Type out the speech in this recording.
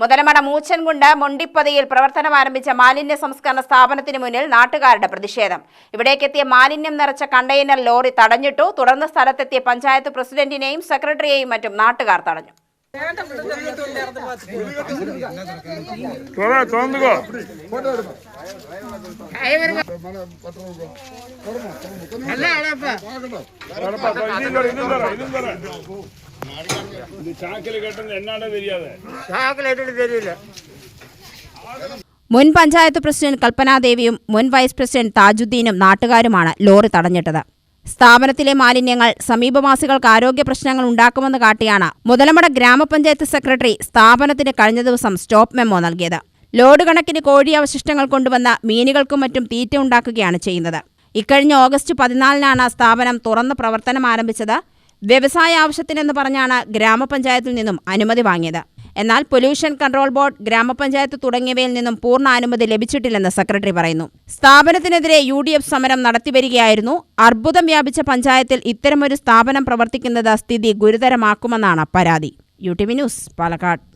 മുതലമട മൂച്ചൻകുണ്ട് മൊണ്ടിപ്പതിയിൽ പ്രവർത്തനം ആരംഭിച്ച മാലിന്യ സംസ്കരണ സ്ഥാപനത്തിന് മുന്നിൽ നാട്ടുകാരുടെ പ്രതിഷേധം. ഇവിടേക്കെത്തിയ മാലിന്യം നിറച്ച കണ്ടെയ്നർ ലോറി തടഞ്ഞിട്ടു. തുടർന്ന് സ്ഥലത്തെത്തിയ പഞ്ചായത്ത് പ്രസിഡന്റിനെയും സെക്രട്ടറിയെയും മറ്റും നാട്ടുകാർ തടഞ്ഞു. തുറ മുൻ പഞ്ചായത്ത് പ്രസിഡന്റ് കൽപ്പനാദേവിയും മുൻ വൈസ് പ്രസിഡന്റ് താജുദ്ദീനും നാട്ടുകാരുമാണ് ലോറി തടഞ്ഞിട്ടത്. സ്ഥാപനത്തിലെ മാലിന്യങ്ങൾ സമീപവാസികൾക്ക് ആരോഗ്യ പ്രശ്നങ്ങൾ ഉണ്ടാക്കുമെന്ന് കാട്ടിയാണ് മുതലമട ഗ്രാമപഞ്ചായത്ത് സെക്രട്ടറി സ്ഥാപനത്തിന് കഴിഞ്ഞ ദിവസം സ്റ്റോപ്പ് മെമ്മോ നൽകിയത്. ലോഡ് കണക്കിന് കോഴി അവശിഷ്ടങ്ങൾ കൊണ്ടുവന്ന മീനുകൾക്കും മറ്റും തീറ്റ ഉണ്ടാക്കുകയാണ് ചെയ്യുന്നത്. ഇക്കഴിഞ്ഞ ഓഗസ്റ്റ് പതിനാലിനാണ് സ്ഥാപനം തുറന്ന് പ്രവർത്തനം ആരംഭിച്ചത്. വ്യവസായ ആവശ്യത്തിനെന്ന് പറഞ്ഞാണ് ഗ്രാമപഞ്ചായത്തിൽ നിന്നും അനുമതി വാങ്ങിയത്. എന്നാൽ പൊല്യൂഷൻ കൺട്രോൾ ബോർഡ് ഗ്രാമപഞ്ചായത്ത് തുടങ്ങിയവയിൽ നിന്നും പൂർണ അനുമതി ലഭിച്ചിട്ടില്ലെന്ന് സെക്രട്ടറി പറയുന്നു. സ്ഥാപനത്തിനെതിരെ യു ഡി എഫ് സമരം നടത്തിവരികയായിരുന്നു. അർബുദം വ്യാപിച്ച പഞ്ചായത്തിൽ ഇത്തരമൊരു സ്ഥാപനം പ്രവർത്തിക്കുന്നത് സ്ഥിതി ഗുരുതരമാക്കുമെന്നാണ് പരാതി. U T V news Palakkad.